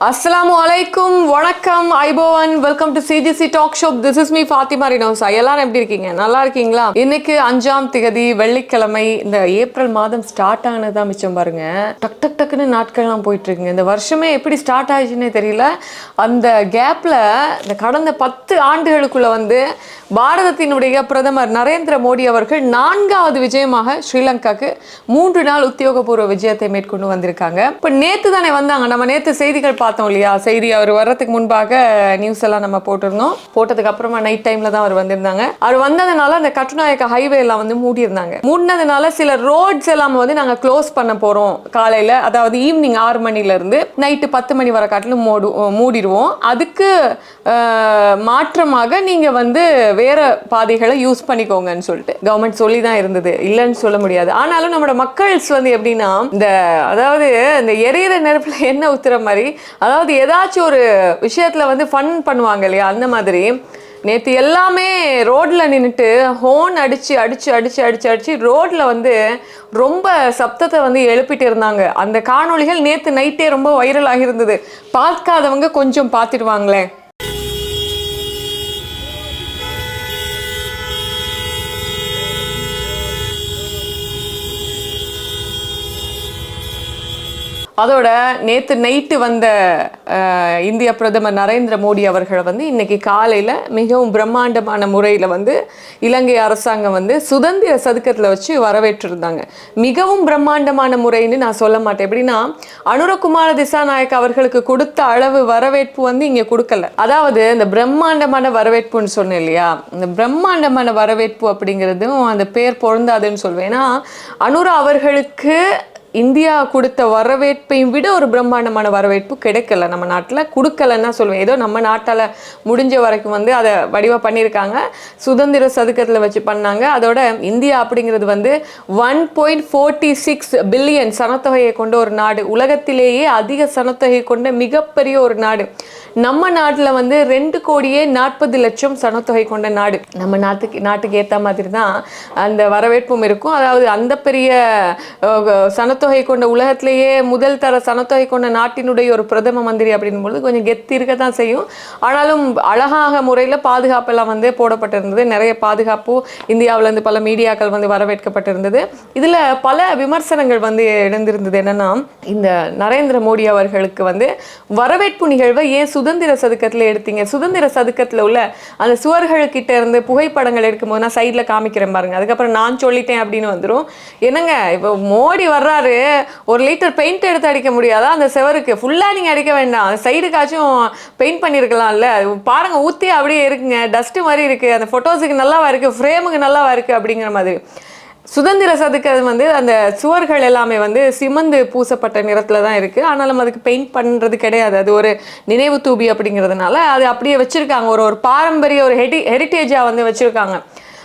அஸ்ஸலாமு அலைக்கும் வணக்கம் ஐபோவன். Welcome to CGC talk shop this is me Fathima Rinosa எல்லாரும் எப்படி இருக்கீங்க? நல்லா இருக்கீங்களா? இன்னைக்கு அஞ்சாம் திகதி வெள்ளிக்கிழமை. இந்த ஏப்ரல் மாதம் ஸ்டார்ட் ஆனதா மிச்சம் பாருங்க. டக் டக் டக்குன்னு நாட்கள்லாம் போயிட்டு இருக்குங்க இந்த வருஷமே எப்படி ஸ்டார்ட் ஆயிடுச்சுன்னே தெரியல. அந்த கேப்ல இந்த கடந்த பத்து ஆண்டுகளுக்குள்ள வந்து பாரதத்தினுடைய பிரதமர் நரேந்திர மோடி அவர்கள் நான்காவது விஜயமாக ஸ்ரீலங்காக்கு மூன்று நாள் உத்தியோகபூர்வ விஜயத்தை மேற்கொண்டு வந்திருக்காங்க. இப்போ நேற்று தானே வந்தாங்க. நம்ம நேற்று செய்திகள் பார்த்தோம் இல்லையா? செய்தி அவர் வர்றதுக்கு முன்பாக நியூஸ் எல்லாம் நம்ம போட்டிருந்தோம். போட்டதுக்கு அப்புறமா நைட் டைம்ல தான் அவர் வந்திருந்தாங்க. அவர் வந்ததுனால அந்த கட்டுநாயக்க ஹைவே எல்லாம் வந்து மூடியிருந்தாங்க. மூடினதுனால சில ரோட்ஸ் எல்லாம் வந்து நாங்கள் க்ளோஸ் பண்ண போறோம் காலையில. அதாவது ஈவினிங் ஆறு மணிலேருந்து நைட்டு பத்து மணி வர காட்டிலும் மூடு மூடிடுவோம். அதுக்கு மாற்றமாக நீங்கள் வந்து வேறு பாதைகளை யூஸ் பண்ணிக்கோங்கன்னு சொல்லிட்டு. கவர்மெண்ட் சொல்லி தான் இருந்தது. இல்லைன்னு சொல்ல முடியாது. ஆனாலும் நம்மளோட மக்கள்ஸ் வந்து எப்படின்னா இந்த அதாவது இந்த எரியிற நெருப்பில் என்ன ஊத்துற மாதிரி அதாவது ஏதாச்சும் ஒரு விஷயத்தில் வந்து ஃபன் பண்ணுவாங்க இல்லையா? அந்த மாதிரி. நேற்று எல்லாமே ரோட்டில் நின்றுட்டு ஹோன் அடித்து அடித்து அடித்து அடித்து அடிச்சு ரோட்டில் வந்து ரொம்ப சப்தத்தை வந்து எழுப்பிட்டு இருந்தாங்க. அந்த காணொளிகள் நேற்று நைட்டே ரொம்ப வைரல் ஆகியிருந்தது பார்க்காதவங்க கொஞ்சம் பார்த்துடுவாங்களே அதோட நேற்று நைட்டு வந்த இந்திய பிரதமர் நரேந்திர மோடி அவர்களை வந்து இன்னைக்கு காலையில் மிகவும் பிரம்மாண்டமான முறையில் வந்து இலங்கை அரசாங்கம் வந்து சுதந்திர சதுக்கத்தில் வச்சு வரவேற்றிருந்தாங்க. மிகவும் பிரம்மாண்டமான முறைன்னு நான் சொல்ல மாட்டேன். எப்படின்னா அனுரகுமார திசாநாயக் அவர்களுக்கு கொடுத்த அளவு வரவேற்பு வந்து இங்கே கொடுக்கல. அதாவது இந்த பிரம்மாண்டமான வரவேற்புன்னு சொன்னேன் இல்லையா? இந்த பிரம்மாண்டமான வரவேற்பு அப்படிங்கிறதும் அந்த பேர் பொருந்தாதுன்னு சொல்வேன். ஏன்னா அனுரா அவர்களுக்கு இந்தியா கொடுத்த வரவேற்பையும் விட ஒரு பிரம்மாண்டமான வரவேற்பு கிடைக்கல. நம்ம நாட்டில் கொடுக்கலன்னா சொல்லுவேன். ஏதோ நம்ம நாட்டால் முடிஞ்ச வரைக்கும் வந்து அதை வடிவாக பண்ணியிருக்காங்க. சுதந்திர சதுக்கத்தில் வச்சு பண்ணாங்க. அதோட இந்தியா அப்படிங்கிறது வந்து one point forty six billion சனத்தொகையை கொண்ட ஒரு நாடு. உலகத்திலேயே அதிக சனத்தொகை கொண்ட மிகப்பெரிய ஒரு நாடு. நம்ம நாட்டில் வந்து ரெண்டு கோடியே நாற்பது லட்சம் சனத்தொகை கொண்ட நாடு. நம்ம நாட்டுக்கு நாட்டுக்கு ஏற்ற மாதிரி தான் அந்த வரவேற்பும் இருக்கும். அதாவது அந்த பெரிய சனத்தொகை சனத்தொகை கொண்ட உலகத்திலேயே முதல் தர சனத்தொகை கொண்ட நாட்டினுடைய ஒரு பிரதம மந்திரி அப்படின்னும் பொழுது கொஞ்சம் கெத்து இருக்க தான் செய்யும். ஆனாலும் அழகாக முறையில் பாதுகாப்பெல்லாம் வந்து போடப்பட்டிருந்தது. நிறைய பாதுகாப்பு இந்தியாவிலேருந்து பல மீடியாக்கள் வந்து வரவேற்கப்பட்டிருந்தது. இதில் பல விமர்சனங்கள் வந்து எழுந்திருந்தது. என்னன்னா இந்த நரேந்திர மோடி அவர்களுக்கு வந்து வரவேற்பு நிகழ்வை ஏன் சுதந்திர சதுக்கத்தில் எடுத்தீங்க? சுதந்திர சதுக்கத்தில் உள்ள அந்த சுவர்கள்கிட்ட இருந்து புகைப்படங்கள் எடுக்கும்போது நான் சைடில் காமிக்கிறேன் பாருங்க. அதுக்கப்புறம் நான் சொல்லிட்டேன் அப்படின்னு வந்துடும் என்னங்க இப்போ மோடி வர்றாரு. ஒரு லிட்டர் பெயிண்ட் எடுத்து அடிக்க முடியாதா? அந்த செவருக்கு ஃபுல்லாக நீங்கள் அடிக்க வேண்டாம். அந்த சைடுக்காச்சும் பெயிண்ட் பண்ணியிருக்கலாம்ல பாருங்கள் ஊற்றி அப்படியே இருக்குங்க. டஸ்ட்டு மாதிரி இருக்குது அந்த ஃபோட்டோஸுக்கு நல்லாவா இருக்குது ஃப்ரேமுக்கு நல்லாவா இருக்குது அப்படிங்கிற மாதிரி. சுதந்திர சதுக்கம் வந்து அந்த சுவர்கள் எல்லாமே வந்து சிமந்து பூசப்பட்ட நிறத்தில் தான் இருக்குது ஆனாலும் அதுக்கு பெயிண்ட் பண்ணுறது கிடையாது. அது ஒரு நினைவு தூபி அப்படிங்கிறதுனால அது அப்படியே வச்சுருக்காங்க. ஒரு ஒரு பாரம்பரிய ஒரு ஹெடி ஹெரிட்டேஜாக வந்து வச்சுருக்காங்க.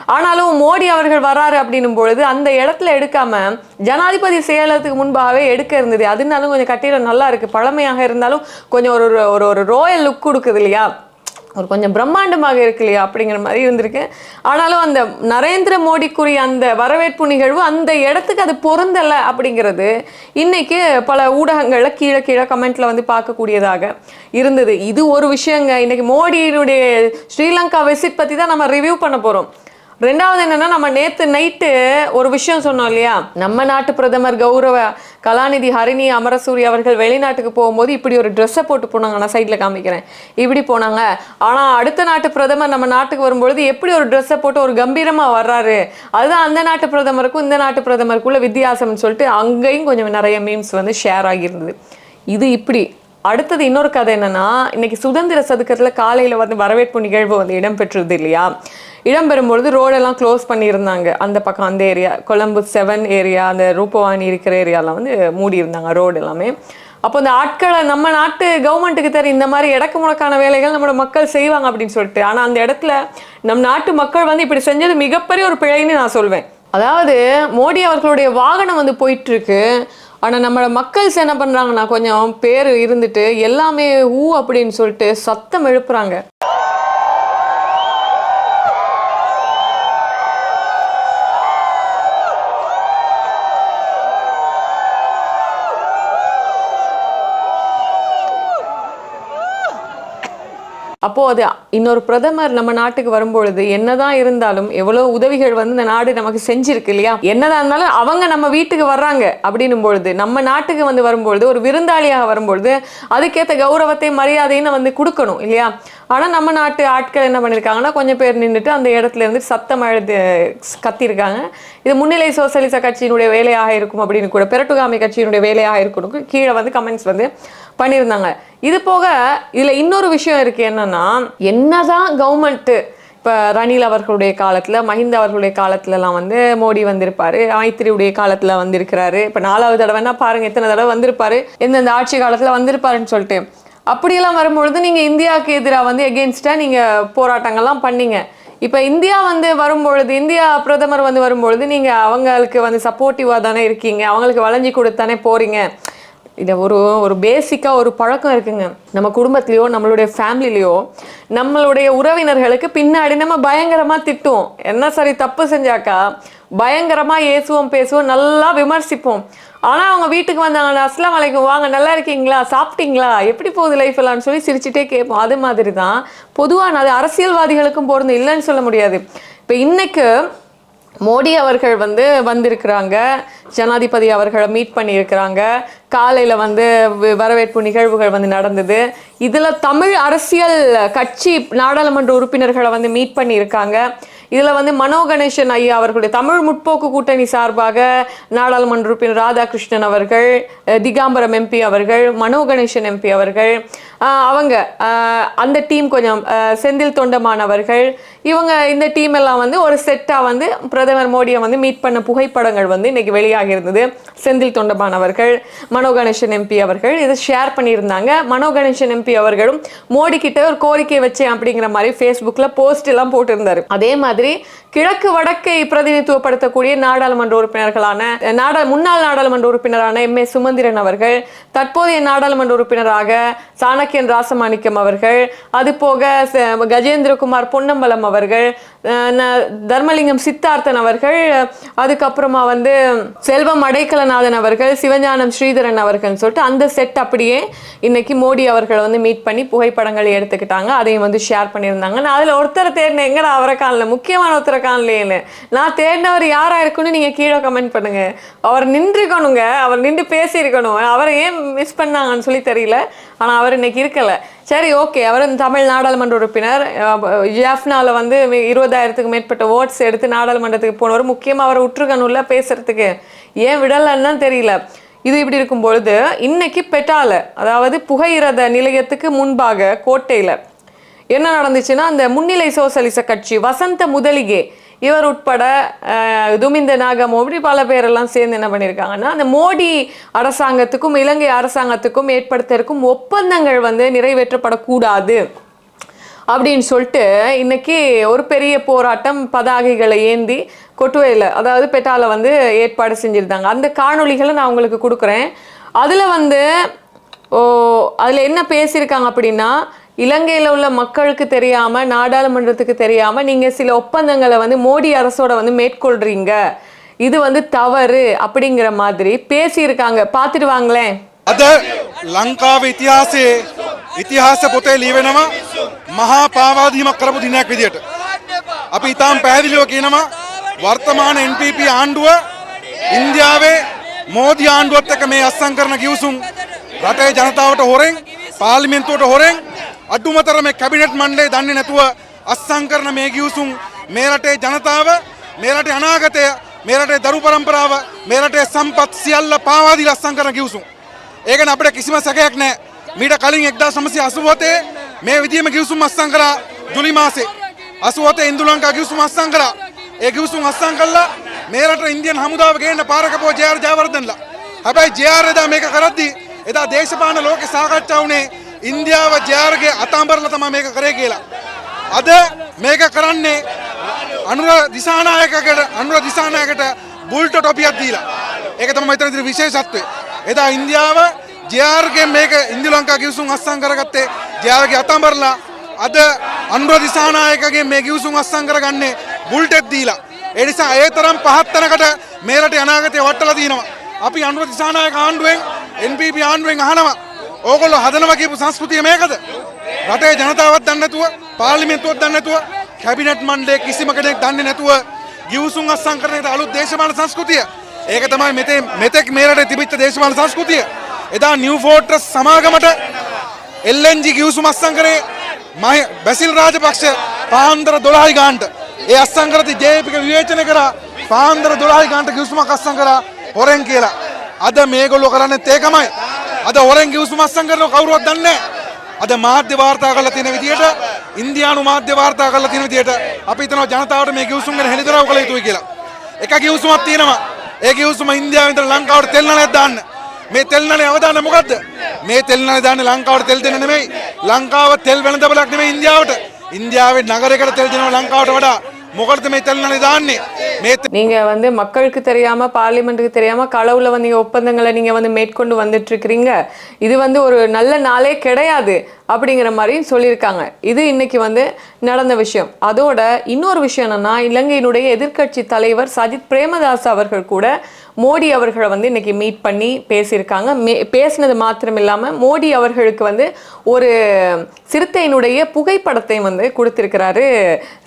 ஆனாலும் மோடி அவர்கள் வராரு அப்படின்னும் பொழுது அந்த இடத்துல எடுக்காம ஜனாதிபதி செயலத்துக்கு முன்பாகவே எடுக்க இருந்தது. அதனாலும் கொஞ்சம் கட்டிடம் நல்லா இருக்கு. பழமையாக இருந்தாலும் கொஞ்சம் ஒரு ஒரு- ஒரு ஒரு ரோயல் லுக் கொடுக்குது இல்லையா? ஒரு கொஞ்சம் பிரம்மாண்டமாக இருக்கு இல்லையா? அப்படிங்கிற மாதிரி இருந்திருக்கு. ஆனாலும் அந்த நரேந்திர மோடிக்குரிய அந்த வரவேற்பு நிகழ்வு அந்த இடத்துக்கு அது பொருந்தலை அப்படிங்கிறது இன்னைக்கு பல ஊடகங்களில் கீழே கீழே கமெண்ட்ல வந்து பார்க்கக்கூடியதாக இருந்தது. இது ஒரு விஷயங்க. இன்னைக்கு மோடியினுடைய ஸ்ரீலங்கா விசிட் பற்றி தான் நம்ம ரிவ்யூ பண்ண போகிறோம் ரெண்டாவது என்னன்னா நம்ம நேத்து நைட்டு ஒரு விஷயம் சொன்னோம் இல்லையா? நம்ம நாட்டு பிரதமர் கௌரவ கலாநிதி ஹரிணி அமரசூரி அவர்கள் வெளிநாட்டுக்கு போகும்போது இப்படி ஒரு ட்ரெஸ்ஸை போட்டு போனாங்க. நான் சைடில் காமிக்கிறேன். இப்படி போனாங்க. ஆனால் அடுத்த நாட்டு பிரதமர் நம்ம நாட்டுக்கு வரும்பொழுது எப்படி ஒரு ட்ரெஸ்ஸை போட்டு ஒரு கம்பீரமாக வர்றாரு? அதுதான் அந்த நாட்டு பிரதமருக்கும் இந்த நாட்டு பிரதமருக்குள்ள வித்தியாசம்னு சொல்லிட்டு அங்கேயும் கொஞ்சம் நிறைய மீம்ஸ் வந்து ஷேர் ஆகியிருந்தது. இது இப்படி. அடுத்தது இன்னொரு கதை என்னன்னா இன்னைக்கு சுதந்திர சதுக்கத்தில் காலையில் வந்து வரவேற்பு நிகழ்வு வந்து இடம்பெற்றது இல்லையா? இடம்பெறும்பொழுது ரோடெல்லாம் க்ளோஸ் பண்ணியிருந்தாங்க. அந்த பக்கம் அந்த ஏரியா கொழம்பு செவன் ஏரியா அந்த ரூபவாணி இருக்கிற ஏரியாலாம் வந்து மூடி இருந்தாங்க ரோடு எல்லாமே. அப்போ இந்த ஆட்களை நம்ம நாட்டு கவர்மெண்ட்டுக்கு தெரியும் இந்த மாதிரி இடக்கு முடக்கான வேலைகள் நம்மளோட மக்கள் செய்வாங்க அப்படின்னு சொல்லிட்டு. ஆனால் அந்த இடத்துல நம் நாட்டு மக்கள் வந்து இப்படி செஞ்சது மிகப்பெரிய ஒரு பிழைன்னு நான் சொல்வேன். அதாவது மோடி அவர்களுடைய வாகனம் வந்து போயிட்டு இருக்கு. ஆனால் நம்மளோட மக்கள்ஸ் என்ன பண்ணுறாங்கன்னா கொஞ்சம் பேர் இருந்துட்டு எல்லாமே ஊ அப்படின்னு சொல்லிட்டு சத்தம் எழுப்புறாங்க. அப்போ அது இன்னொரு பிரதமர் நம்ம நாட்டுக்கு வரும்பொழுது என்னதான் இருந்தாலும் எவ்வளவு உதவிகள் வந்து இந்த நாடு நமக்கு செஞ்சிருக்கு இல்லையா? என்னதான் இருந்தாலும் அவங்க நம்ம வீட்டுக்கு வர்றாங்க அப்படின்னும் பொழுது நம்ம நாட்டுக்கு வந்து வரும்பொழுது ஒரு விருந்தாளியாக வரும்பொழுது அதுக்கேற்ற கௌரவத்தை மரியாதைன்னு வந்து கொடுக்கணும் இல்லையா? ஆனால் நம்ம நாட்டு ஆட்கள் என்ன பண்ணியிருக்காங்கன்னா கொஞ்சம் பேர் நின்றுட்டு அந்த இடத்துல இருந்து சத்தம் எழுது கத்தியிருக்காங்க இது முன்னிலை சோசியலிச கட்சியினுடைய வேலையாக இருக்கும் அப்படின்னு கூட பெரட்டுகாமி கட்சியினுடைய வேலையாக இருக்கணும். கீழே வந்து கமெண்ட்ஸ் வந்து பண்ணியிருந்தாங்க. இது போக இதில் இன்னொரு விஷயம் இருக்குது என்னன்னா என்னதான் கவர்மெண்ட்டு இப்போ ரணில் அவர்களுடைய காலத்தில் மஹிந்த அவர்களுடைய காலத்துலலாம் வந்து மோடி வந்திருப்பார் மைத்திரியுடைய காலத்தில் வந்திருக்கிறாரு. இப்போ நாலாவது தடவைன்னா பாருங்கள் எத்தனை தடவை வந்திருப்பாரு எந்தெந்த ஆட்சி காலத்தில் வந்திருப்பாருன்னு சொல்லிட்டு. அப்படியெல்லாம் வரும்பொழுது நீங்கள் இந்தியாவுக்கு எதிராக வந்து எகெயின்ஸ்டாக நீங்கள் போராட்டங்கள்லாம் பண்ணீங்க. இப்போ இந்தியா வந்து வரும்பொழுது இந்தியா பிரதமர் வந்து வரும்பொழுது நீங்கள் அவங்களுக்கு வந்து சப்போர்ட்டிவாக தானே இருக்கீங்க. அவங்களுக்கு வளைஞ்சி கொடுத்தானே போகிறீங்க இதை ஒரு ஒரு பேசிக்காக ஒரு பழக்கம் இருக்குங்க. நம்ம குடும்பத்துலேயோ நம்மளுடைய ஃபேமிலிலேயோ நம்மளுடைய உறவினர்களுக்கு பின்னாடி நம்ம பயங்கரமாக திட்டுவோம். என்ன சரி தப்பு செஞ்சாக்கா பயங்கரமாக ஏசுவோம் பேசுவோம் நல்லா விமர்சிப்போம். ஆனால் அவங்க வீட்டுக்கு வந்தாங்க அஸ்லாம் வலைக்கும் வாங்க நல்லா இருக்கீங்களா? சாப்பிட்டீங்களா? எப்படி போகுது லைஃப் எல்லாம்னு சொல்லி சிரிச்சுட்டே கேட்போம். அது மாதிரி தான் பொதுவாக அது அரசியல்வாதிகளுக்கும் போகிறது இல்லைன்னு சொல்ல முடியாது. இப்போ இன்னைக்கு மோடி அவர்கள் வந்து வந்திருக்கிறாங்க. ஜனாதிபதி அவர்களை மீட் பண்ணியிருக்கிறாங்க. காலையில் வந்து வரவேற்பு நிகழ்வுகள் வந்து நடந்தது. இதில் தமிழ் அரசியல் கட்சி நாடாளுமன்ற உறுப்பினர்களை வந்து மீட் பண்ணியிருக்காங்க. இதில் வந்து மனோ கணேசன் ஐயா அவர்களுடைய தமிழ் முற்போக்கு கூட்டணி சார்பாக நாடாளுமன்ற உறுப்பினர் ராதாகிருஷ்ணன் அவர்கள் திகாம்பரம் எம்பி அவர்கள் மனோ கணேசன் எம்பி அவர்கள் அவங்க அந்த டீம் கொஞ்சம் செந்தில் தொண்டமான் அவர்கள் இவங்க இந்த டீம் எல்லாம் வந்து ஒரு செட்டாக வந்து பிரதமர் மோடியை வந்து மீட் பண்ண புகைப்படங்கள் வந்து இன்னைக்கு வெளியாகி இருந்தது. செந்தில் தொண்டமான் அவர்கள் மனோ கணேசன் எம்பி அவர்கள் இதை ஷேர் பண்ணியிருந்தாங்க. மனோ கணேசன் எம்பி அவர்களும் மோடி கிட்ட ஒரு கோரிக்கை வச்சேன் அப்படிங்கிற மாதிரி ஃபேஸ்புக்கில் போஸ்ட் எல்லாம் போட்டிருந்தாரு. அதே மாதிரி கிழக்கு வடக்கை பிரதிநிதித்துவப்படுத்தக்கூடிய நாடாளுமன்ற உறுப்பினர்களான நாடா முன்னாள் நாடாளுமன்ற உறுப்பினரான எம். ஏ. சுமந்திரன் அவர்கள் தற்போதைய நாடாளுமன்ற உறுப்பினராக சாணக்கியன் ராசமாணிக்கம் அவர்கள் அது போக கஜேந்திரகுமார் பொன்னம்பலம் அவர்கள் தர்மலிங்கம் சித்தார்த்தன் அவர்கள் அதுக்கப்புறமா வந்து செல்வம் அடைக்கலநாதன் அவர்கள் சிவஞானம் ஸ்ரீதரன் அவர்கள்னு சொல்லிட்டு அந்த செட் அப்படியே இன்னைக்கு மோடி அவர்களை வந்து மீட் பண்ணி புகைப்படங்கள் எடுத்துக்கிட்டாங்க. அதையும் வந்து ஷேர் பண்ணியிருந்தாங்க. நான் அதில் ஒருத்தரை தேடினேன். எங்கடா அவரை காணல? முக்கியமான ஒருத்தரை காணலையேன்னு. நான் தேடினவர் யாராக இருக்குன்னு நீங்கள் கீழே கமெண்ட் பண்ணுங்க. அவர் நின்றுக்கணுங்க. அவர் நின்று பேசியிருக்கணும். அவரை ஏன் மிஸ் பண்ணாங்கன்னு சொல்லி தெரியல. ஆனால் அவர் இன்னைக்கு இருக்கலை. சரி ஓகே. அவர் தமிழ் நாடாளுமன்ற உறுப்பினர். ஜாஃப்னாவில் வந்து இருபதாயிரத்துக்கு மேற்பட்ட ஓட்ஸ் எடுத்து நாடாளுமன்றத்துக்கு போனவர். முக்கியமாக அவரை உற்றுக்கணும்ல பேசுறதுக்கு. ஏன் விடலைன்னு தெரியல. இது இப்படி இருக்கும் பொழுது இன்னைக்கு பெட்டால அதாவது புகையிரத நிலையத்துக்கு முன்பாக கோட்டையில் என்ன நடந்துச்சுன்னா அந்த முன்னிலை சோசலிச கட்சி வசந்த முதலிகே இவர் உட்பட துமிந்த நாகம் இப்படி பல பேரெல்லாம் சேர்ந்து என்ன பண்ணியிருக்காங்கன்னா அந்த மோடி அரசாங்கத்துக்கும் இலங்கை அரசாங்கத்துக்கும் ஏற்படுத்த இருக்கும் ஒப்பந்தங்கள் வந்து நிறைவேற்றப்படக்கூடாது அப்படின்னு சொல்லிட்டு இன்னைக்கு ஒரு பெரிய போராட்டம் பதாகைகளை ஏந்தி கொட்டுவையில் அதாவது பெட்டால வந்து ஏற்பாடு செஞ்சுருந்தாங்க. அந்த காணொளிகளை நான் உங்களுக்கு கொடுக்குறேன். அதில் வந்து ஓ அதில் என்ன பேசியிருக்காங்க அப்படின்னா இலங்கையில் உள்ள மக்களுக்கு தெரியாமல் நாடாளுமன்றத்துக்கு தெரியாமல் நீங்கள் சில ஒப்பந்தங்களை வந்து மோடி அரசோட வந்து மேற்கொள்றீங்க இது வந்து தவறு அப்படிங்கிற மாதிரி பேசியிருக்காங்க பார்த்துட்டு வாங்களேன் අද ලංකාව ඉතිහාසයේ ඉතිහාස පොතේ ලියවෙනවා මහා පාවාදීමක් කරපු දිනයක් විදියට. අපි ඉතාම් පැහැදිලිව කියනවා වර්තමාන NPP ආණ්ඩුව ඉන්දියාවේ මෝදි ආණ්ඩුවත් එක මේ අස්සං කරන ගිවසුම් රටේ ජනතාවට හොරෙන් පාර්ලිමෙන්තුවට හොරෙන් අඩුමතර මේ කැබිනට් මණ්ඩේ දන්නේ නැතුව අස්සං කරන මේ ගිවසුම් මේ රටේ ජනතාව මේ රටේ අනාගතය මේ රටේ දරු පරම්පරාව මේ රටේ සම්පත් සියල්ල පාවාදී ලස්සං කරන ගිවසුම් ඒකන අපිට කිසිම සැකයක් නෑ. මීට කලින් එක්දා සමසය අසුවතේ මේ විදිම ගිවසුම් අස්සං කරා ජුලි මාසේ. අසුවතේ ඉන්දු ලංකා ගිවසුම් අස්සං කරා ඒ ගිවසුම් අස්සං කල්ලා මේ රට ඉන්දියන් හමුදාව ගේන්න පාරකපෝ ජයාර් ජයවර්ධනලා. හැබැයි ජයාර් එදා මේක කරද්දි එදා දේශපාලන ලෝකෙ සාකච්ඡා වුණේ ඉන්දියාව ජයාර්ගේ අතාම්බරලා තමයි මේක කරේ කියලා. අද මේක කරන්නේ අනුර දිසානායකකට අනුර දිසානායකට බුල්ට ටොපියක් දීලා. ඒක තමයි මෙතන තියෙන විශේෂත්වය. එදා ඉන්දියාව ජයාර්ගේ මේක ඉන්දු ලංකා ගිවිසුම් අස්සම් කරගත්තේ ජයාර්ගේ අතම්බරලා අද අනුර දිසානායකගේ මේ ගිවිසුම් අස්සම් කරගන්නේ බුල්ටෙක් දීලා. ඒ නිසා ඒ තරම් පහත් තැනකට මේ රටේ අනාගතය වටලා තියෙනවා අපි අනුර දිසානායක ආණ්ඩුවෙන් NPP ආණ්ඩුවෙන් අහනවා. ඕගොල්ලෝ හදනවා කියපු සංස්කෘතිය මේකද? රටේ ජනතාවත් දන්නේ නැතුව, පාර්ලිමේන්තුවත් දන්නේ නැතුව, කැබිනට් මණ්ඩලයේ කිසිම කෙනෙක් දන්නේ නැතුව ගිවිසුම් අත්සන් කරන එක අලුත් දේශපාලන සංස්කෘතිය. ඒක තමයි මෙතේ මෙතෙක් මේ රටේ තිබිච්ච දේශපාලන සංස්කෘතිය. එදා නිව් ෆෝර්ට්‍රස් සමාගමට LNG ගිවිසුම් අත්සන් කරේ මහ බැසිල් රාජපක්ෂ පාන්දර 12යි ගානට. ඒ අත්සන් කරති ජේපීක විවේචනය කරා පාන්දර 12යි ගානට ගිවිසුමක් අත්සන් කරා හොරෙන් කියලා. අද මේගොල්ලෝ කරන්නේත් ඒකමයි. අද හොරෙන් ගිවිසුම අත්සන් කරනව කවුරුවත් දන්නේ නැහැ. අද මාධ්‍ය වාර්තා කරලා තියෙන විදිහට ඉන්දියානු මාධ්‍ය වාර්තා කරලා තියෙන විදිහට අපි හිතනවා ජනතාවට මේ ගිවිසුම් ගැන හෙළිදරව් කළ යුතුයි කියලා. එක ගිවිසුමක් තියෙනවා. ඒ ගිවිසුම ඉන්දියාවෙන් ඉඳලා ලංකාවට තෙල් නලයක් දාන්න. මේ තෙල් නලේ අවදාන මොකද්ද? මේ තෙල් නලේ දාන්නේ ලංකාවට තෙල් දෙන්න නෙමෙයි. ලංකාව තෙල් වෙළඳපළක් නෙමෙයි ඉන්දියාවට. ඉන්දියාවේ නගරයකට තෙල් දෙනවා ලංකාවට වඩා. මොකටද මේ තෙල් නලේ දාන්නේ? நீங்கள் வந்து மக்களுக்கு தெரியாமல் பார்லிமெண்ட்டுக்கு தெரியாமல் களவில் வந்து ஒப்பந்தங்களை நீங்கள் வந்து மேற்கொண்டு வந்துட்டு இருக்கிறீங்க. இது வந்து ஒரு நல்ல நாளே கிடையாது. அப்படிங்கிற மாதிரியும் சொல்லியிருக்காங்க. இது இன்னைக்கு வந்து நடந்த விஷயம். அதோட இன்னொரு விஷயம் என்னன்னா இலங்கையினுடைய எதிர்க்கட்சி தலைவர் சஜித் பிரேமதாஸ் அவர்கள் கூட மோடி அவர்களை வந்து இன்னைக்கு மீட் பண்ணி பேசியிருக்காங்க. மே பேசினது மாத்திரம் இல்லாமல் மோடி அவர்களுக்கு வந்து ஒரு சிறுத்தையினுடைய புகைப்படத்தை வந்து கொடுத்திருக்கிறாரு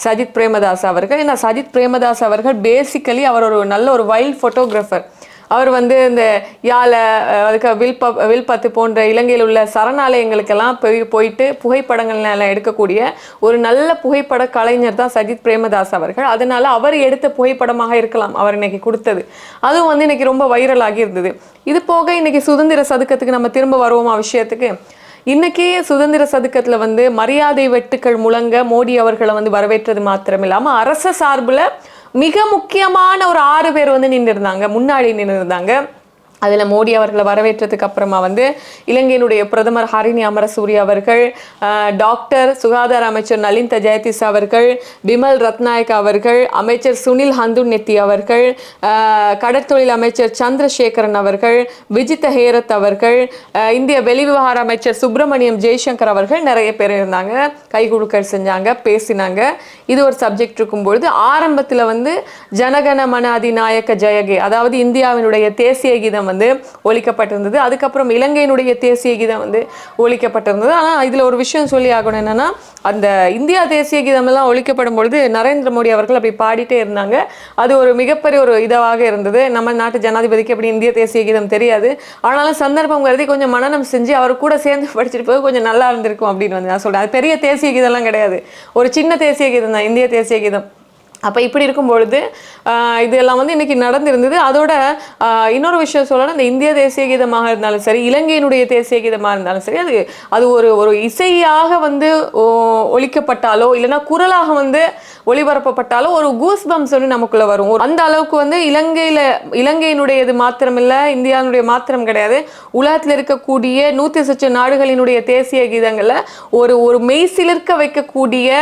சஜித் பிரேமதாஸ் அவர்கள். ஏன்னா சஜித் பிரேமதாஸ் அவர்கள் பேசிக்கலி அவர் ஒரு நல்ல ஒரு வைல்ட் ஃபோட்டோகிராஃபர் அவர் வந்து இந்த யாழை அதுக்கு வில்ப வில்பத்து போன்ற இலங்கையில் உள்ள சரணாலயங்களுக்கெல்லாம் போய் போயிட்டு புகைப்படங்கள் எல்லாம் எடுக்கக்கூடிய ஒரு நல்ல புகைப்பட கலைஞர் தான் சஜித் பிரேமதாஸ் அவர்கள். அதனால அவர் எடுத்த புகைப்படமாக இருக்கலாம் அவர் இன்னைக்கு கொடுத்தது. அதுவும் வந்து இன்னைக்கு ரொம்ப வைரல் ஆகி இருந்தது. இது போக இன்னைக்கு சுதந்திர சதுக்கத்துக்கு நம்ம திரும்ப வருவோமா விஷயத்துக்கு? இன்றைக்கே சுதந்திர சதுக்கத்தில் வந்து மரியாதை வெட்டுக்கள் முழங்க மோடி அவர்களை வந்து வரவேற்றது மாத்திரம் இல்லாமல் அரச சார்பில் மிக முக்கியமான ஒரு ஆறு பேர் வந்து நின்று இருந்தாங்க முன்னாடி நின்று இருந்தாங்க அதில் மோடி அவர்களை வரவேற்றதுக்கு அப்புறமா வந்து இலங்கையினுடைய பிரதமர் ஹரிணி அமரசூரி அவர்கள் டாக்டர் சுகாதார அமைச்சர் நலிந்த ஜெயதிஸ் அவர்கள் பிமல் ரத்நாயக் அவர்கள் அமைச்சர் சுனில் ஹந்துநெத்தி அவர்கள் கடற்தொழில் அமைச்சர் சந்திரசேகரன் அவர்கள் விஜித ஹேரத் அவர்கள் இந்திய வெளிவிவகார அமைச்சர் சுப்பிரமணியம் ஜெய்சங்கர் அவர்கள் நிறைய பேர் இருந்தாங்க கைகுலுக்கல் செஞ்சாங்க பேசினாங்க. இது ஒரு சப்ஜெக்ட் இருக்கும்பொழுது ஆரம்பத்தில் வந்து ஜனகண மன அதிநாயக்க ஜெயகே அதாவது இந்தியாவினுடைய தேசிய கீதம் வந்து ஒழிக்கப்பட்டிருந்தது. அதுக்கப்புறம் இலங்கையினுடைய தேசிய கீதம் வந்து ஒழிக்கப்பட்டிருந்தது. ஆனால் இதில் ஒரு விஷயம் சொல்லி ஆகணும் என்னென்னா அந்த இந்தியா தேசிய கீதமெல்லாம் ஒழிக்கப்படும் பொழுது நரேந்திர மோடி அவர்கள் அப்படி பாடிட்டே இருந்தாங்க. அது ஒரு மிகப்பெரிய ஒரு இதாக இருந்தது. நம்ம நாட்டு ஜனாதிபதிக்கு அப்படி இந்திய தேசிய கீதம் தெரியாது. ஆனாலும் சந்தர்ப்பம் கருதி கொஞ்சம் மனநம் செஞ்சு அவர் கூட சேர்ந்து படிச்சுட்டு போய் கொஞ்சம் நல்லா இருந்திருக்கும் அப்படின்னு வந்து நான் சொல்கிறேன் அது பெரிய தேசிய கீதம்லாம் கிடையாது. ஒரு சின்ன தேசிய கீதம் தான் இந்திய தேசிய கீதம். அப்போ இப்படி இருக்கும் பொழுது ஆஹ் இதெல்லாம் வந்து இன்றைக்கி நடந்திருந்தது. அதோட இன்னொரு விஷயம் சொல்லணும் இந்த இந்திய தேசிய கீதமாக இருந்தாலும் சரி இலங்கையினுடைய தேசிய கீதமாக இருந்தாலும் சரி அது அது ஒரு ஒரு இசையாக வந்து ஒழிக்கப்பட்டாலோ ஒலிக்கப்பட்டாலோ இல்லைன்னா குரலாக வந்து ஒளிபரப்பப்பட்டாலோ ஒரு கூஸ் பம்ஸ் வந்து வரும். ஒரு- அந்த அளவுக்கு வந்து இலங்கையில் இலங்கையினுடையது மாத்திரமில்லை இந்தியாவினுடைய மாத்திரம் கிடையாது. உலகத்தில் இருக்கக்கூடிய நூற்றி சச்ச நாடுகளினுடைய தேசிய கீதங்களை ஒரு ஒரு மெய்சிலிருக்க வைக்கக்கூடிய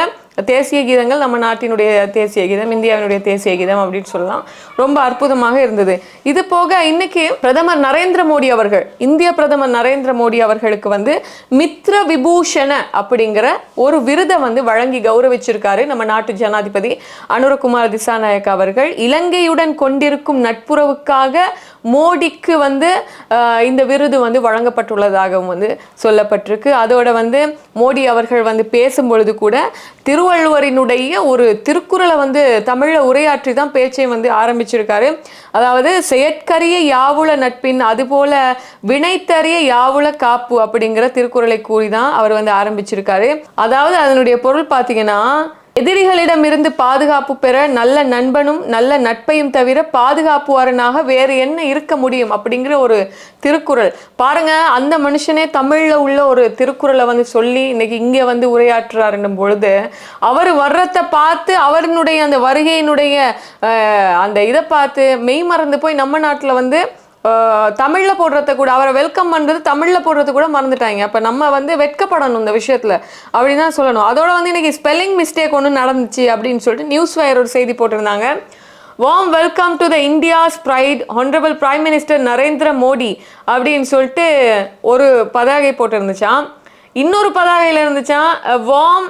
தேசிய கீதங்கள் நம்ம நாட்டினுடைய தேசிய கீதம் இந்தியாவினுடைய தேசிய கீதம் அப்படின்னு சொல்லலாம். ரொம்ப அற்புதமாக இருந்தது. இது போக இன்னைக்கு பிரதமர் நரேந்திர மோடி அவர்கள் இந்திய பிரதமர் நரேந்திர மோடி அவர்களுக்கு வந்து மித்ர விபூஷண அப்படிங்கிற ஒரு விருதை வந்து வழங்கி கௌரவிச்சிருக்காரு நம்ம நாட்டு ஜனாதிபதி அனுரகுமார் திசாநாயக் அவர்கள். இலங்கையுடன் கொண்டிருக்கும் நட்புறவுக்காக மோடிக்கு வந்து இந்த விருது வந்து வழங்கப்பட்டுள்ளதாகவும் வந்து சொல்லப்பட்டிருக்கு. அதோட வந்து மோடி அவர்கள் வந்து பேசும்பொழுது கூட திருவள்ளுவரினுடைய ஒரு திருக்குறளை வந்து தமிழில் உரையாற்றி தான் பேச்சை வந்து ஆரம்பிச்சிருக்காரு. அதாவது செயற்கரிய யாவுள நட்பின் அதுபோல வினைத்தறிய யாவுள காப்பு அப்படிங்கிற திருக்குறளை கூறி தான் அவர் வந்து ஆரம்பிச்சிருக்காரு. அதாவது அதனுடைய பொருள் பார்த்தீங்கன்னா எதிரிகளிடமிருந்து பாதுகாப்பு பெற நல்ல நண்பனும் நல்ல நட்பையும் தவிர பாதுகாப்புவாரனாக வேறு என்ன இருக்க முடியும் அப்படிங்கிற ஒரு திருக்குறள். பாருங்க அந்த மனுஷனே தமிழ்ல உள்ள ஒரு திருக்குறளை வந்து சொல்லி இன்னைக்கு இங்க வந்து உரையாற்றுறாருன்னும் பொழுது அவர் வர்றதை பார்த்து அவரினுடைய அந்த வருகையினுடைய அந்த இதை பார்த்து மெய் மறந்து போய் நம்ம நாட்டில் வந்து தமிழில் போடுறத கூட அவரை வெல்கம் பண்ணுறது தமிழில் போடுறது கூட மறந்துட்டாங்க. அப்போ நம்ம வந்து வெட்கப்படணும் இந்த விஷயத்தில். அப்படின்னு தான் சொல்லணும். அதோட வந்து இன்றைக்கி ஸ்பெல்லிங் மிஸ்டேக் ஒன்று நடந்துச்சு அப்படின்னு சொல்லிட்டு நியூஸ் வயர் ஒரு செய்தி போட்டிருந்தாங்க. Warm welcome to the India's pride honourable prime minister Narendra Modi அப்படின்னு சொல்லிட்டு ஒரு பதாகை போட்டிருந்துச்சாம். இன்னொரு பதாகையில் இருந்துச்சாம் warm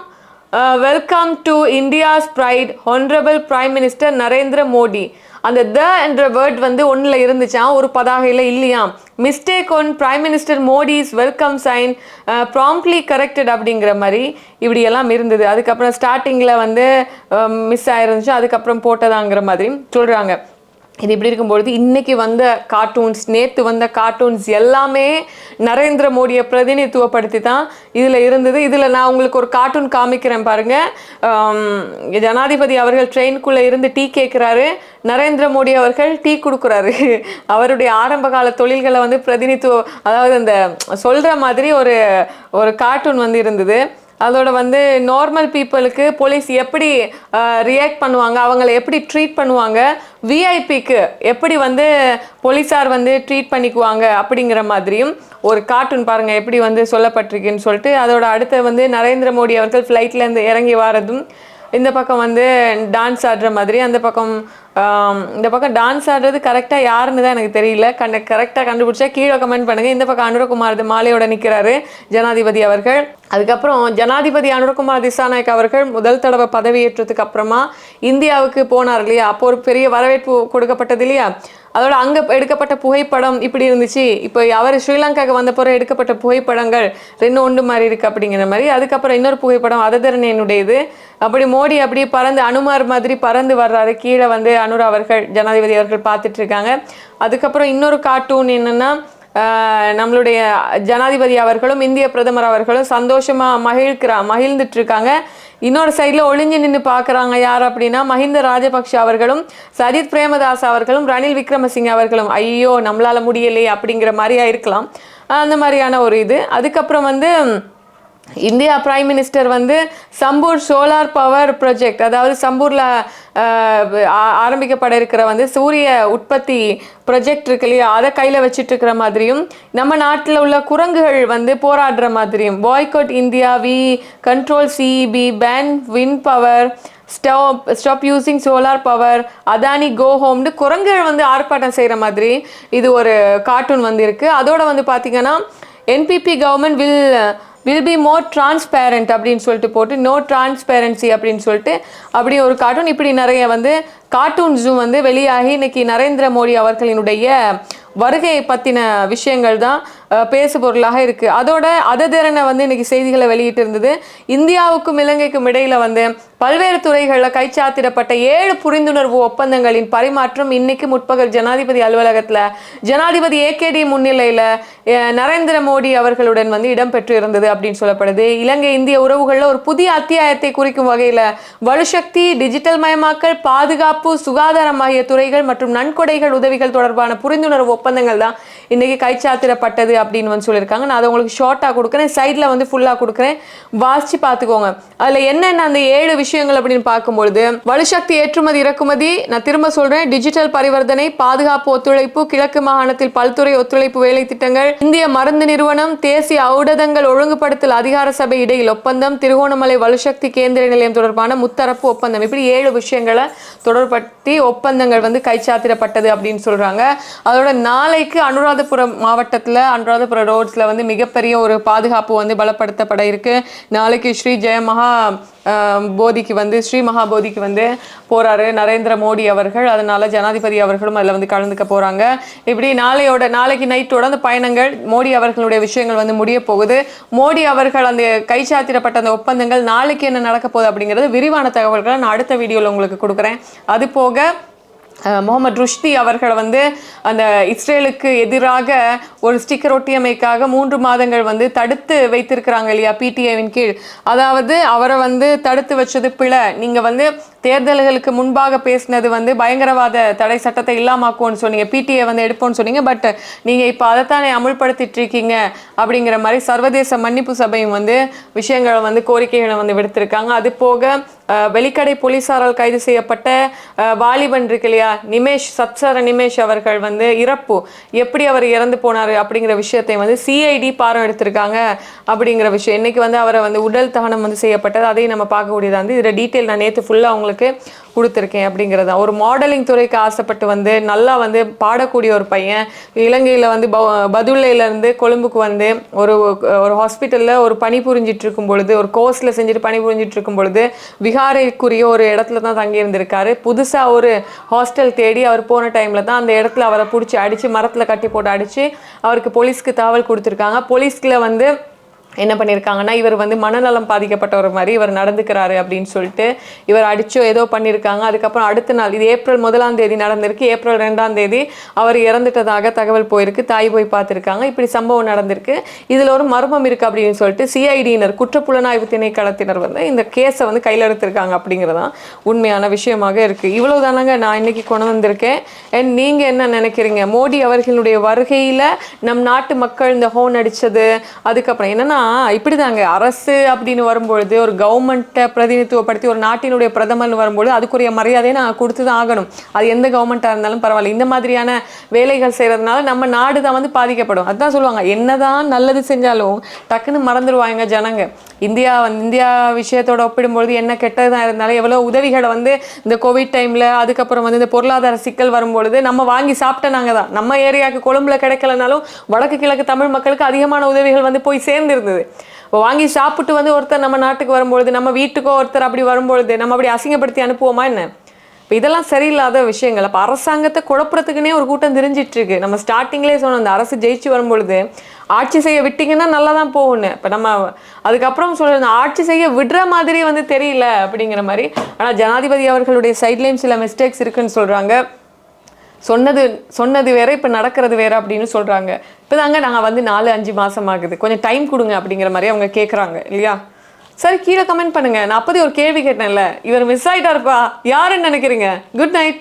welcome to India's pride honourable prime minister Narendra Modi அந்த த என்ற வேர்ட் வந்து ஒன்றில் இருந்துச்சா? ஒரு பதாகையில் இல்லையா? Mistake one prime minister Modi's welcome sign promptly corrected அப்படிங்கிற மாதிரி இப்படி எல்லாம் இருந்தது. அதுக்கப்புறம் ஸ்டார்டிங்கில் வந்து மிஸ் ஆயிருந்துச்சு. அதுக்கப்புறம் போட்டதாங்கிற மாதிரி சொல்கிறாங்க இது இப்படி இருக்கும்பொழுது இன்னைக்கு வந்த கார்ட்டூன்ஸ் நேற்று வந்த கார்ட்டூன்ஸ் எல்லாமே நரேந்திர மோடியை பிரதிநிதித்துவப்படுத்தி தான் இதில் இருந்தது. இதில் நான் உங்களுக்கு ஒரு கார்ட்டூன் காமிக்கிறேன் பாருங்க. ஜனாதிபதி அவர்கள் ட்ரெயின்குள்ளே இருந்து டீ கேட்குறாரு நரேந்திர மோடி அவர்கள் டீ கொடுக்குறாரு. அவருடைய ஆரம்ப கால தொழில்களை வந்து பிரதிநிதித்துவம் அதாவது அந்த சொல்கிற மாதிரி ஒரு ஒரு கார்ட்டூன் வந்து இருந்தது. அதோட வந்து நார்மல் பீப்புளுக்கு போலீஸ் எப்படி ரியாக்ட் பண்ணுவாங்க அவங்கள எப்படி ட்ரீட் பண்ணுவாங்க விஐபிக்கு எப்படி வந்து போலீஸார் வந்து ட்ரீட் பண்ணிக்குவாங்க அப்படிங்கிற மாதிரியும் ஒரு கார்ட்டூன் பாருங்கள் எப்படி வந்து சொல்லப்பட்டிருக்குன்னு சொல்லிட்டு அதோட அடுத்த வந்து நரேந்திர மோடி அவர்கள் ஃப்ளைட்லேருந்து இறங்கி வரதும் இந்த பக்கம் வந்து டான்ஸ் ஆடுற மாதிரி அந்த பக்கம் இந்த பக்கம் டான்ஸ் ஆடுறது கரெக்டாக யாருன்னு தான் எனக்கு தெரியல. கண்ட கரெக்டாக கண்டுபிடிச்சா கீழே கமெண்ட் பண்ணுங்க. இந்த பக்கம் அனுரகுமார் மாலையோட நிற்கிறாரு ஜனாதிபதி அவர்கள். அதுக்கப்புறம் ஜனாதிபதி அனுரகுமார் திசாநாயக் அவர்கள் முதல் தடவை பதவியேற்றதுக்கு அப்புறமா இந்தியாவுக்கு போனார் இல்லையா? அப்போ ஒரு பெரிய வரவேற்பு கொடுக்கப்பட்டது இல்லையா? அதோட அங்கே எடுக்கப்பட்ட புகைப்படம் இப்படி இருந்துச்சு. இப்போ அவர் ஸ்ரீலங்காவுக்கு வந்த பிறகு எடுக்கப்பட்ட புகைப்படங்கள் ரெண்டு ஒன்று மாதிரி இருக்கு அப்படிங்கிற மாதிரி. அதுக்கப்புறம் இன்னொரு புகைப்படம் அததரணியனுடையது. அப்படி மோடி அப்படியே பறந்து அனுமார் மாதிரி பறந்து வர்றாரு. கீழே வந்து அனுர் அவர்கள் ஜனாதிபதி அவர்கள் பார்த்துட்டு இருக்காங்க. அதுக்கப்புறம் இன்னொரு கார்ட்டூன் என்னன்னா நம்மளுடைய ஜனாதிபதி அவர்களும் இந்திய பிரதமர் அவர்களும் சந்தோஷமாக மகிழ்கிறா மகிழ்ந்துட்டு இருக்காங்க இன்னொரு சைடில் ஒளிஞ்சு நின்று பார்க்குறாங்க யார் அப்படின்னா மஹிந்த ராஜபக்ஷ அவர்களும் சஜித் பிரேமதாஸ் அவர்களும் ரணில் விக்ரமசிங்க அவர்களும். ஐயோ நம்மளால முடியலையே அப்படிங்கிற மாதிரியா இருக்கலாம். அந்த மாதிரியான ஒரு இது. அதுக்கப்புறம் வந்து இந்தியா பிரைம் மினிஸ்டர் வந்து சம்பூர் சோலார் பவர் ப்ரொஜெக்ட் அதாவது சம்பூரில் ஆரம்பிக்கப்பட இருக்கிற வந்து சூரிய உற்பத்தி ப்ரொஜெக்ட் இருக்கு இல்லையா? அதை கையில் வச்சுட்டு இருக்கிற மாதிரியும் நம்ம நாட்டில் உள்ள குரங்குகள் வந்து போராடுற மாதிரியும் boycott India we control CEB ban win power stop stop using solar power Adani go ஹோம்னு குரங்குகள் வந்து ஆர்ப்பாட்டம் செய்கிற மாதிரி இது ஒரு கார்ட்டூன் வந்து இருக்குது அதோட வந்து பார்த்திங்கன்னா NPP government will will be more transparent அப்படின்னு சொல்லிட்டு போட்டு நோ டிரான்ஸ்பேரன்சி அப்படின்னு சொல்லிட்டு அப்படி ஒரு கார்ட்டூன் இப்படி நிறைய வந்து கார்ட்டூன்ஸும் வந்து வெளியாகி இன்னைக்கு நரேந்திர மோடி அவர்களினுடைய வருகையை பற்றின விஷயங்கள் தான். பேசு பொருளாக இருக்குது அதோட அததிறனை வந்து இன்னைக்கு செய்திகளை வெளியிட்டு இருந்தது இந்தியாவுக்கும் இலங்கைக்கும் இடையில வந்து பல்வேறு துறைகளில் கைச்சாத்திடப்பட்ட ஏழு புரிந்துணர்வு ஒப்பந்தங்களின் பரிமாற்றம் இன்னைக்கு முற்பகல் ஜனாதிபதி அலுவலகத்தில் ஜனாதிபதி ஏகேடி முன்னிலையில் நரேந்திர மோடி அவர்களுடன் வந்து இடம்பெற்று இருந்தது அப்படின்னு சொல்லப்படுது. இலங்கை இந்திய உறவுகளில் ஒரு புதிய அத்தியாயத்தை குறிக்கும் வகையில் வலுசக்தி டிஜிட்டல் மயமாக்கல் பாதுகாப்பு சுகாதாரம் ஆகிய துறைகள் மற்றும் நன்கொடைகள் உதவிகள் தொடர்பான புரிந்துணர்வு ஒப்பந்தங்கள் தான் இன்னைக்கு கைச்சாத்திடப்பட்டது அப்படின்னு வந்து சொல்லியிருக்காங்க. நான் அதை உங்களுக்கு ஷார்ட்டாக கொடுக்குறேன். சைடில் வந்து ஃபுல்லாக கொடுக்குறேன். வாசித்து பார்த்துக்கோங்க. அதில் என்னென்ன அந்த ஏழு விஷயங்கள் அப்படின்னு பார்க்கும்பொழுது வலுசக்தி ஏற்றுமதி இறக்குமதி நான் திரும்ப சொல்றேன். டிஜிட்டல் பரிவர்த்தனை பாதுகாப்பு ஒத்துழைப்பு கிழக்கு மாகாணத்தில் பல்துறை ஒத்துழைப்பு வேலை திட்டங்கள் இந்திய மருந்து நிறுவனம் தேசிய ஔடதங்கள் ஒழுங்குபடுத்தல் அதிகார சபை இடையில் ஒப்பந்தம் திருகோணமலை வலுசக்தி கேந்திர நிலையம் தொடர்பான முத்தரப்பு ஒப்பந்தம். இப்படி ஏழு விஷயங்களை தொடர்படுத்தி ஒப்பந்தங்கள் வந்து கைச்சாத்திடப்பட்டது அப்படின்னு சொல்றாங்க. அதோட நாளைக்கு அனுராதபுரம் மாவட்டத்தில் அனுராதபுரம் ரோட்ஸில் வந்து மிகப்பெரிய ஒரு பாதுகாப்பு வந்து பலப்படுத்தப்பட இருக்கு. நாளைக்கு ஸ்ரீ ஜெய மகா போதிக்கு வந்து ஸ்ரீ மகாபோதிக்கு வந்து போகிறாரு நரேந்திர மோடி அவர்கள். அதனால ஜனாதிபதி அவர்களும் அதில் வந்து கலந்துக்க போகிறாங்க இப்படி நாளையோட நாளைக்கு நைட்டோட அந்த பயணங்கள் மோடி அவர்களுடைய விஷயங்கள் வந்து முடிய போகுது. மோடி அவர்கள் அந்த கைச்சாத்திடப்பட்ட அந்த ஒப்பந்தங்கள் நாளைக்கு என்ன நடக்க போகுது அப்படிங்கிறது விரிவான தகவல்களை நான் அடுத்த வீடியோவில் உங்களுக்கு கொடுக்குறேன். அது போக முகமது ருஷ்தி அவர்கள் வந்து அந்த இஸ்ரேலுக்கு எதிராக ஒரு ஸ்டிக்கர் ஒட்டியமைக்காக மூன்று மாதங்கள் வந்து தடுத்து வைத்திருக்கிறாங்க இல்லையா பிடிஐவின் கீழ். அதாவது அவரை வந்து தடுத்து வச்சது பிழை. நீங்கள் வந்து தேர்தல்களுக்கு முன்பாக பேசினது வந்து பயங்கரவாத தடை சட்டத்தை இல்லாமாக்குவோன்னு சொன்னீங்க. பிடிஏ வந்து எடுப்போம்னு சொன்னீங்க. பட் நீங்கள் இப்போ அதைத்தானே அமுல்படுத்திட்டு இருக்கீங்க அப்படிங்கிற மாதிரி சர்வதேச மன்னிப்பு சபையும் வந்து விஷயங்களை வந்து கோரிக்கைகளை வந்து விடுத்திருக்காங்க. அது போக வெளிக்கடை போலீசாரால் கைது செய்யப்பட்ட வாலிபன் இருக்கு இல்லையா? நிமேஷ் சப்சர நிமேஷ் அவர்கள் வந்து இறப்பு. எப்படி அவர் இறந்து போனார் அப்படிங்கிற விஷயத்தை வந்து சிஐடி பாரம் எடுத்திருக்காங்க அப்படிங்கிற விஷயம். இன்னைக்கு வந்து அவரை வந்து உடல் தகனம் வந்து செய்யப்பட்டது. அதையும் நம்ம பார்க்கக்கூடியதாக வந்து இதில் டீட்டெயில் நான் நேற்று ஃபுல்லாக அவங்களை அவங்களுக்கு கொடுத்துருக்கேன் அப்படிங்கிறது. ஒரு மாடலிங் துறைக்கு ஆசைப்பட்டு வந்து நல்லா வந்து பாடக்கூடிய ஒரு பையன் இலங்கையில் வந்து ப- பதுளையில கொழும்புக்கு வந்து ஒரு ஒரு ஹாஸ்பிட்டலில் ஒரு பணி புரிஞ்சிட்டு இருக்கும் பொழுது ஒரு கோர்ஸில் செஞ்சுட்டு பணி புரிஞ்சிட்டு இருக்கும் பொழுது விகாரைக்குரிய ஒரு இடத்துல தான் தங்கியிருந்திருக்காரு. புதுசாக ஒரு ஹாஸ்டல் தேடி அவர் போன டைமில் தான் அந்த இடத்துல அவரை பிடிச்சி அடித்து மரத்தில் கட்டி போட்டு அடித்து அவருக்கு போலீஸ்க்கு தகவல் கொடுத்துருக்காங்க. போலீஸ்கில் வந்து என்ன பண்ணியிருக்காங்கன்னா இவர் வந்து மனநலம் பாதிக்கப்பட்டவர் மாதிரி இவர் நடந்துக்கிறாரு அப்படின்னு சொல்லிட்டு இவர் அடிச்சோ ஏதோ பண்ணியிருக்காங்க அதுக்கப்புறம் அடுத்த நாள் இது ஏப்ரல் முதலாம் தேதி நடந்திருக்கு. ஏப்ரல் ரெண்டாம் தேதி அவர் இறந்துட்டதாக தகவல் போயிருக்கு. தாய் போய் பார்த்துருக்காங்க. இப்படி சம்பவம் நடந்திருக்கு. இதில் ஒரு மர்மம் இருக்குது அப்படின்னு சொல்லிட்டு சிஐடியினர் குற்றப்புலனாய்வு திணைக்களத்தினர் வந்து இந்த கேஸை வந்து கையில் எடுத்திருக்காங்க அப்படிங்கிறதான் உண்மையான விஷயமாக இருக்குது இவ்வளோ தானங்க நான் இன்னைக்கு கொண்டு வந்திருக்கேன். அண்ட் நீங்கள் என்ன நினைக்கிறீங்க? மோடி அவர்களுடைய வருகையில் நம் நாட்டு மக்கள் இந்த ஹோன் அடித்தது அதுக்கப்புறம் என்னென்னா இப்படிதாங்க. அரசு அப்படின்னு வரும்பொழுது ஒரு கவர்மெண்ட்டை பிரதிநிதித்துவப்படுத்தி ஒரு நாட்டினுடைய பிரதமர்னு வரும்பொழுது அதுக்குரிய மரியாதையை நான் கொடுத்து தான் ஆகணும். அது எந்த கவர்மெண்ட்டாக இருந்தாலும் பரவாயில்ல. இந்த மாதிரியான வேலைகள் செய்கிறதுனால நம்ம நாடு தான் வந்து பாதிக்கப்படும். அதுதான் சொல்லுவாங்க. என்னதான் நல்லது செஞ்சாலும் டக்குன்னு மறந்துடுவாங்க ஜனங்க. இந்தியா வந்து இந்தியா விஷயத்தோட ஒப்பிடும்பொழுது என்ன கெட்டதாக இருந்தாலும் எவ்வளோ உதவிகளை வந்து இந்த கோவிட் டைமில் அதுக்கப்புறம் வந்து இந்த பொருளாதார சிக்கல் வரும்பொழுது நம்ம வாங்கி சாப்பிட்ட நாங்கள் தான். நம்ம ஏரியாவுக்கு கொழும்புல கிடைக்கலனாலும் வடக்கு கிழக்கு தமிழ் மக்களுக்கு அதிகமான உதவிகள் வந்து போய் இருந்தது இப்போ வாங்கி சாப்பிட்டு வந்து ஒருத்தர் நம்ம நாட்டுக்கு வரும்பொழுது நம்ம வீட்டுக்கோ ஒருத்தர் அப்படி வரும்பொழுது நம்ம அப்படி அசிங்கப்படுத்தி அனுப்புவோமா என்ன? இப்போ இதெல்லாம் சரியில்லாத விஷயங்கள். அப்போ அரசாங்கத்தை குழப்புறதுக்குனே ஒரு கூட்டம் தெரிஞ்சிட்ருக்கு. நம்ம ஸ்டார்டிங்லேயே சொன்னோம் அந்த அரசு ஜெயிச்சு வரும்பொழுது ஆட்சி செய்ய விட்டிங்கன்னா நல்லா தான் போகணும் இப்போ நம்ம அதுக்கப்புறம் சொல்கிறது ஆட்சி செய்ய விடுற மாதிரி வந்து தெரியல அப்படிங்கிற மாதிரி. ஆனால் ஜனாதிபதி அவர்களுடைய சைட்லேயும் சில மிஸ்டேக்ஸ் இருக்குன்னு சொல்கிறாங்க சொன்னது சொன்னது வேற இப்போ நடக்கிறது வேற அப்படின்னு சொல்கிறாங்க இப்போ தாங்க நாங்கள் வந்து நாலு அஞ்சு மாதம் ஆகுது. கொஞ்சம் டைம் கொடுங்க அப்படிங்கிற மாதிரி அவங்க கேட்குறாங்க இல்லையா? சரி கீழே கமெண்ட் பண்ணுங்க. நான் அப்போதே ஒரு கேள்வி கேட்டேன்ல. இவர் மிஸ் ஆகிட்டாருப்பா யாருன்னு நினைக்கிறீங்க? Good night